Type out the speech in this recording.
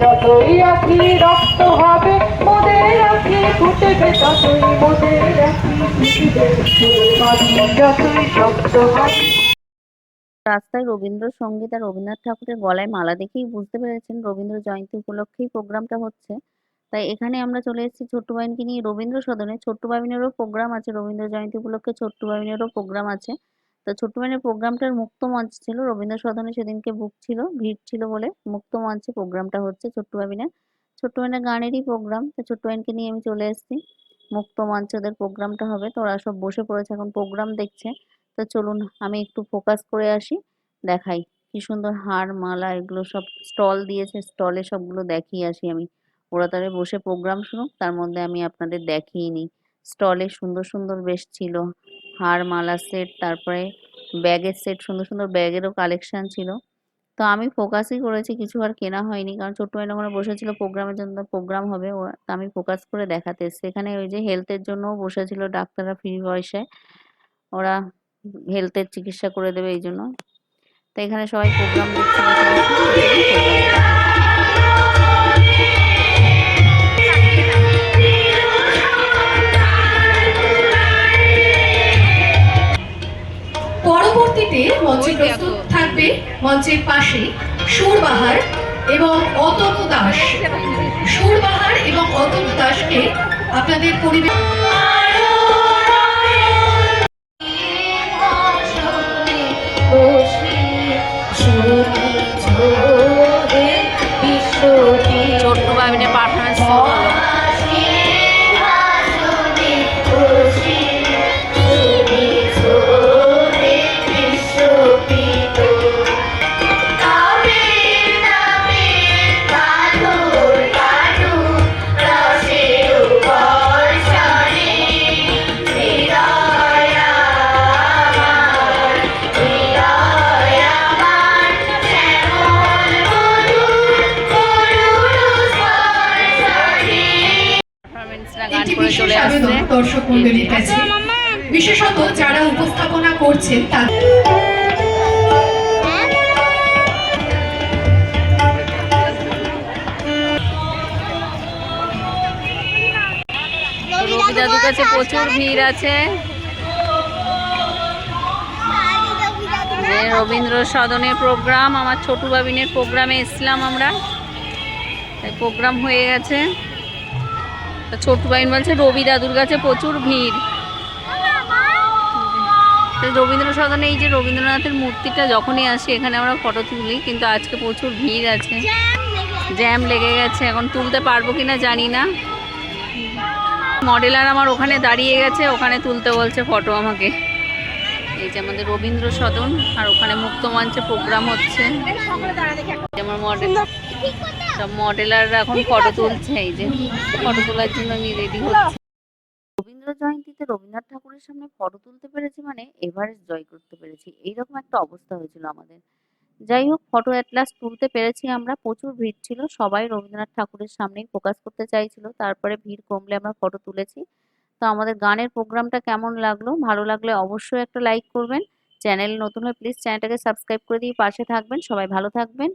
যতই আখি রক্ত হবে মোদের ফুটবে ততই মোদের যতই হবে রাস্তায় রবীন্দ্রসঙ্গীত আর রবীন্দ্রনাথ ঠাকুরের গলায় মালা দেখেই বুঝতে পেরেছেন রবীন্দ্র জয়ন্তী উপলক্ষেই প্রোগ্রামটা হচ্ছে। তাই এখানে আমরা চলে এসেছি ছোট্ট বাবিনকে নিয়ে রবীন্দ্র সদনে। ছোট্ট বাবিনেরও প্রোগ্রাম আছে, রবীন্দ্র জয়ন্তী উপলক্ষে ছোট্ট বাবিনেরও প্রোগ্রাম আছে। তো বাবিনের প্রোগ্রামটার মুক্ত মঞ্চ ছিল। রবীন্দ্র সদনে সেদিনকে বুক ছিল, ভিড় ছিল বলে মুক্ত মঞ্চে প্রোগ্রামটা হচ্ছে ছোট্ট বাবিনের ছোট্ট বাবিনের গানেরই প্রোগ্রাম, তো ছোট্ট বাবিনকে নিয়ে আমি চলে এসেছি। মুক্ত মঞ্চে ওদের প্রোগ্রামটা হবে। তো ওরা সব বসে পড়েছে, এখন প্রোগ্রাম দেখছে। তো চলুন, আমি একটু ফোকাস করে আসি, দেখাই কি সুন্দর হার, মালা, এগুলো সব স্টল দিয়েছে, স্টলে সবগুলো দেখিয়ে আসি আমি। ওরা তাহলে বসে প্রোগ্রাম শুনুক, তার মধ্যে আমি আপনাদের দেখিয়ে নিই। স্টলে সুন্দর সুন্দর বেশ ছিল। হার মালা সেট, তারপরে ব্যাগের সেট, সুন্দর সুন্দর ব্যাগেরও কালেকশন ছিল। তো আমি ফোকাসই করেছি, কিছু আর কেনা হয়নি, কারণ ছোট্ট মেয়েটা ওখানে বসেছিল প্রোগ্রামের জন্য প্রোগ্রাম হবে তা আমি ফোকাস করে দেখাতে এসেছি। এখানে ওই যে হেলথের জন্যও বসেছিল ডাক্তাররা ফ্রি পয়সায় ওরা হেলথের চিকিৎসা করে দেবে, এই জন্য। তো এখানে সবাই প্রোগ্রাম দেখছে পরবর্তীতে মঞ্চে প্রস্তুত থাকবে মঞ্চের পাশে সুরবাহার এবং অতনু দাস। সুরবাহার এবং অতনু দাসকে আপনাদের পরিবেশ ছোট্ট পারফরমেন্স। চলে দর্শক মন্ডলীর কাছে। বিশেষত যারা উপস্থাপনা করছেন তাদের দাদুর কাছে প্রচুর ভিড় আছে। রবীন্দ্র সদনের প্রোগ্রাম আমার ছোটু বাবিনের প্রোগ্রামে এসছিলাম আমরা। প্রোগ্রাম হয়ে গেছে। তা ছোটু বাবিন বলছে, রবি দাদুর কাছে প্রচুর ভিড়। তো রবীন্দ্র সদনে এই যে রবীন্দ্রনাথের মূর্তিটা যখনই আসি, এখানে আমরা ফটো তুলি, কিন্তু আজকে প্রচুর ভিড় আছে। জ্যাম লেগে গেছে। এখন তুলতে পারব কিনা জানি না। মডেলার আমার ওখানে দাঁড়িয়ে গেছে, ওখানে তুলতে বলছে ফটো আমাকে। এই যে আমাদের রবীন্দ্র সদন আর ওখানে মুক্ত মঞ্চে প্রোগ্রাম হচ্ছে। আমার মডেল। সব মডেলাররা এখন ফটো তুলছে এই যে ফটো তোলার জন্য আমি রেডি হচ্ছি। রবীন্দ্র জয়ন্তীতে রবীন্দ্রনাথ ঠাকুরের সামনে ফটো তুলতে পেরেছি মানে এভারেস্ট জয় করতে পেরেছি এইরকম একটা অবস্থা হয়েছিল আমাদের। যাই হোক ফটো অ্যাট লাস্ট তুলতে পেরেছি আমরা প্রচুর ভিড় ছিল সবাই রবীন্দ্রনাথ ঠাকুরের সামনেই ফোকাস করতে চাইছিল তারপরে ভিড় কমলে আমরা ফটো তুলেছি। তো আমাদের গানের প্রোগ্রামটা কেমন লাগল ভালো লাগলে অবশ্যই একটা লাইক করবেন। চ্যানেল নতুন হয়ে প্লিজ চ্যানেলটাকে সাবস্ক্রাইব করে দিয়ে পাশে থাকবেন সবাই ভালো থাকবেন।